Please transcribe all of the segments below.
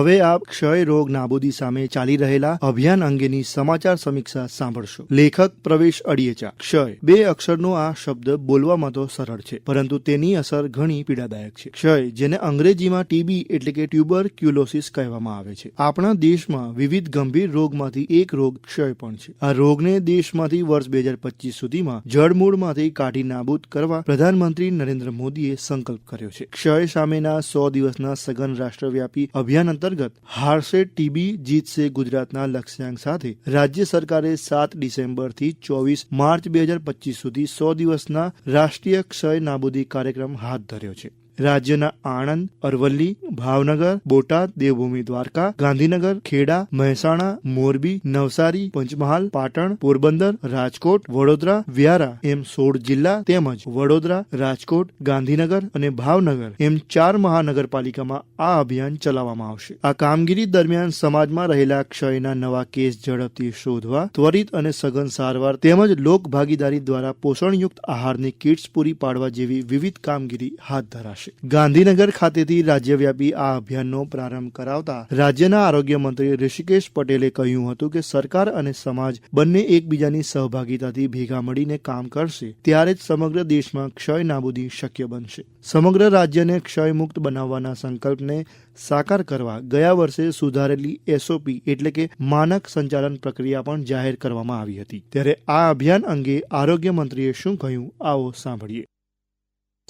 હવે આપ ક્ષય રોગ નાબૂદી સામે ચાલી રહેલા અભિયાન અંગેની સમાચાર સમીક્ષા સાંભળશો. લેખક પ્રવેશ અડિયેચા, ક્ષય. બે અક્ષરનો આ શબ્દ બોલવામાં તો સરળ છે, પરંતુ તેની અસર ઘણી પીડાદાયક છે. ક્ષય, જેને અંગ્રેજીમાં ટીબી એટલે કે ટ્યુબર ક્યુલોસિસ કહેવામાં આવે છે. આપણા દેશમાં વિવિધ ગંભીર રોગમાંથી એક રોગ ક્ષય પણ છે. આ રોગને દેશમાંથી વર્ષ બે હજાર પચીસ સુધીમાં જળમૂળમાંથી કાઢી નાબૂદ કરવા પ્રધાનમંત્રી નરેન્દ્ર મોદીએ સંકલ્પ કર્યો છે. ક્ષય સામેના સો દિવસના સઘન રાષ્ટ્રવ્યાપી અભિયાન અંતર્ગત હારશે ટીબી જીતશે ગુજરાતના લક્ષ્યાંક સાથે રાજ્ય સરકારે સાત ડિસેમ્બરથી ચોવીસ માર્ચ બે હજાર પચીસ સુધી સો દિવસના રાષ્ટ્રીય ક્ષય નાબૂદી કાર્યક્રમ હાથ ધર્યો છે. રાજ્યના આણંદ, અરવલ્લી, ભાવનગર, બોટાદ, દેવભૂમિ, દ્વારકા, ગાંધીનગર, ખેડા, મહેસાણા, મોરબી, નવસારી, પંચમહાલ, પાટણ, પોરબંદર, રાજકોટ, વડોદરા, વ્યારા, એમ સોળ જિલ્લા તેમજ વડોદરા, રાજકોટ, ગાંધીનગર અને ભાવનગર એમ ચાર મહાનગરપાલિકામાં આ અભિયાન ચલાવવામાં આવશે. આ કામગીરી દરમિયાન સમાજમાં રહેલા ક્ષયના નવા કેસ ઝડપથી શોધવા, ત્વરિત અને સઘન સારવાર તેમજ લોક ભાગીદારી દ્વારા પોષણયુક્ત આહારની કિટ્સ પૂરી પાડવા જેવી વિવિધ કામગીરી હાથ ધરાશે. ગાંધીનગર ખાતેથી રાજ્યવ્યાપી આ અભિયાનનો પ્રારંભ કરાવતા રાજ્યના આરોગ્ય મંત્રી ઋષિકેશ પટેલે કહ્યું હતું કે સરકાર અને સમાજ બંને એકબીજાની સહભાગીતાથી ભેગા મળીને કામ કરશે, ત્યારે જ સમગ્ર દેશમાં ક્ષય નાબૂદી શક્ય બનશે. સમગ્ર રાજ્યને ક્ષય મુક્ત બનાવવાના સંકલ્પને સાકાર કરવા ગયા વર્ષે સુધારેલી એસઓપી એટલે કે માનક સંચાલન પ્રક્રિયા પણ જાહેર કરવામાં આવી હતી. ત્યારે આ અભિયાન અંગે આરોગ્ય મંત્રીએ શું કહ્યું, આવો સાંભળીએ.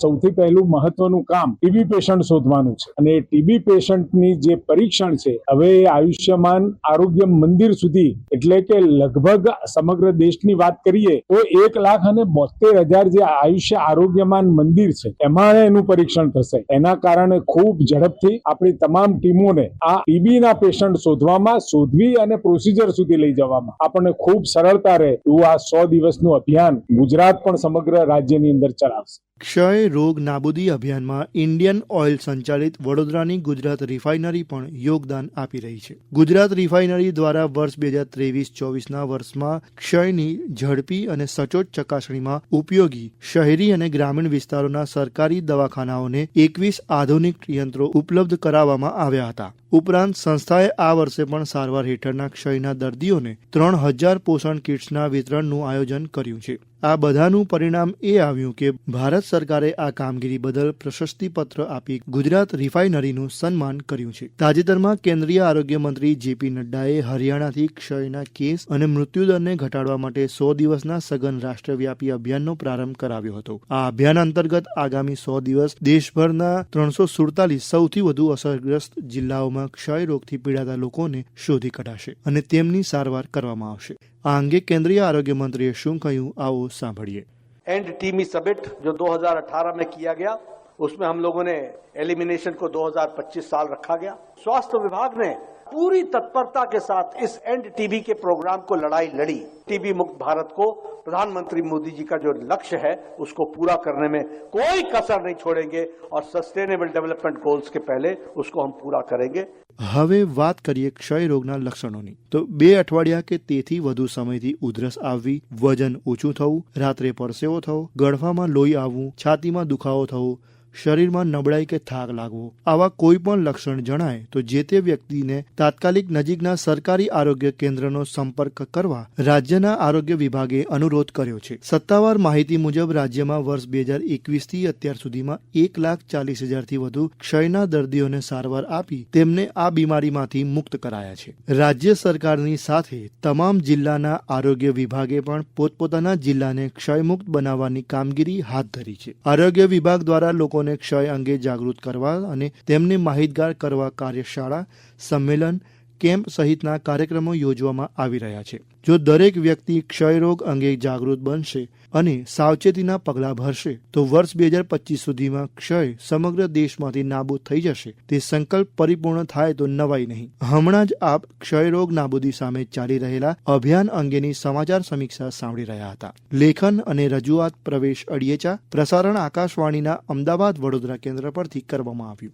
સૌથી પહેલું મહત્વનું કામ ટીબી પેશન્ટ શોધવાનું છે. અને ટીબી પેશન્ટની જે પરીક્ષણ છે, હવે આયુષ્યમાન આરોગ્ય મંદિર સુધી, એટલે કે લગભગ સમગ્ર દેશની વાત કરીએ, તો એક લાખ અને બોતેર હજાર જે આયુષ્ય આરોગ્યમાન મંદિર છે એમાં એનું પરીક્ષણ થશે. એના કારણે ખૂબ ઝડપથી આપણી તમામ ટીમોને આ ટીબીના પેશન્ટ શોધવામાં, શોધવી અને પ્રોસિજર સુધી લઈ જવામાં. આપણને ખૂબ સરળતા રહે એવું આ સો દિવસનું અભિયાન ગુજરાત પણ સમગ્ર રાજ્યની અંદર ચલાવશે. ક્ષય રોગ નાબૂદી અભિયાનમાં ઇન્ડિયન ઓઇલ સંચાલિત વડોદરાની ગુજરાત રિફાઇનરી પણ યોગદાન આપી રહી છે. ગુજરાત રિફાઇનરી દ્વારા વર્ષ બે હજાર ત્રેવીસ ચોવીસના વર્ષમાં ક્ષયની ઝડપી અને સચોટ ચકાસણીમાં ઉપયોગી શહેરી અને ગ્રામીણ વિસ્તારોના સરકારી દવાખાનાઓને એકવીસ આધુનિક યંત્રો ઉપલબ્ધ કરાવવામાં આવ્યા હતા. ઉપરાંત સંસ્થાએ આ વર્ષે પણ સારવાર હેઠળના ક્ષયના દર્દીઓને ત્રણ હજાર પોષણ કિટ્સના વિતરણનું આયોજન કર્યું છે. આ બધાનું પરિણામ એ આવ્યું કે ભારત સરકારે આ કામગીરી બદલ પ્રશસ્તિ પત્ર આપી ગુજરાત રિફાઇનરીનું સન્માન કર્યું છે. તાજેતરમાં કેન્દ્રીય આરોગ્ય મંત્રી જેપી નડ્ડાએ હરિયાણાથી ક્ષયના કેસ અને મૃત્યુદરને ઘટાડવા માટે સો દિવસના સઘન રાષ્ટ્રવ્યાપી અભિયાનનો પ્રારંભ કરાવ્યો હતો. આ અભિયાન અંતર્ગત આગામી સો દિવસ દેશભરના ત્રણસો સુડતાલીસ સૌથી વધુ અસરગ્રસ્ત જિલ્લાઓમાં ક્ષય રોગથી પીડાતા લોકોને શોધી કઢાશે અને તેમની સારવાર કરવામાં આવશે આ અંગે કેન્દ્રીય આરોગ્ય મંત્રીએ શું કહ્યું આવો સાંભળીએ एंड टीमी समिट जो 2018 में किया गया उसमें हम लोगों ने एलिमिनेशन को 2025 साल रखा गया स्वास्थ्य विभाग ने पूरी तत्परता के साथ इस एंड टीबी के प्रोग्राम को लड़ाई लड़ी टीबी मुक्त भारत को प्रधानमंत्री मोदी जी का जो लक्ष्य है उसको पूरा करने में कोई कसर नहीं छोड़ेंगे और सस्टेनेबल डेवलपमेंट गोल्स के पहले उसको हम पूरा करेंगे હવે વાત કરીએ ક્ષય રોગના લક્ષણોની તો બે અઠવાડિયા કે તેથી વધુ સમયથી ઉધરસ આવવી વજન ઓછું થવું રાત્રે પરસેવો થવો ગળફામાં લોહી આવવું છાતીમાં દુખાવો થવો શરીરમાં નબળાઈ કે થાક લાગવો, આવા કોઈ પણ લક્ષણ જણાય તો જે તે વ્યક્તિને તાત્કાલિક નજીકના સરકારી આરોગ્ય કેન્દ્રનો સંપર્ક કરવા રાજ્યના આરોગ્ય વિભાગે અનુરોધ કર્યો છે. સત્તાવાર માહિતી મુજબ રાજ્યમાં વર્ષ બે હજાર એકવીસથી અત્યાર સુધીમાં એક લાખ ચાલીસ હજારથી વધુ ક્ષયના દર્દીઓને સારવાર આપી તેમને આ બીમારીમાંથી મુક્ત કરાયા છે. રાજ્ય સરકારની સાથે તમામ જિલ્લાના આરોગ્ય વિભાગે પણ પોતપોતાના જિલ્લાને ક્ષયમુક્ત બનાવવાની કામગીરી હાથ ધરી છે. આરોગ્ય વિભાગ દ્વારા લોકોને ક્ષય અંગે જાગૃત કરવા અને તેમને માહિતગાર કરવા કાર્યશાળા સંમેલન કેમ્પ સહિતના કાર્યક્રમો યોજવામાં આવી રહ્યા છે. જો દરેક વ્યક્તિ ક્ષયરોગ અંગે જાગૃત બનશે અને સાવચેતીના પગલાં ભરશે, તો વર્ષ બે હજાર પચીસ સુધીમાં ક્ષય સમગ્ર દેશમાંથી નાબૂદ થઈ જશે. તે સંકલ્પ પરિપૂર્ણ થાય તો નવાઈ નહીં. હમણાં જ આપ ક્ષયરોગ નાબૂદી સામે ચાલી રહેલા અભિયાન અંગેની સમાચાર સમીક્ષા સાંભળી રહ્યા હતા. લેખન અને રજૂઆત પ્રવેશ અડિયેચા પ્રસારણ આકાશવાણીના અમદાવાદ વડોદરા કેન્દ્ર પરથી કરવામાં આવ્યું.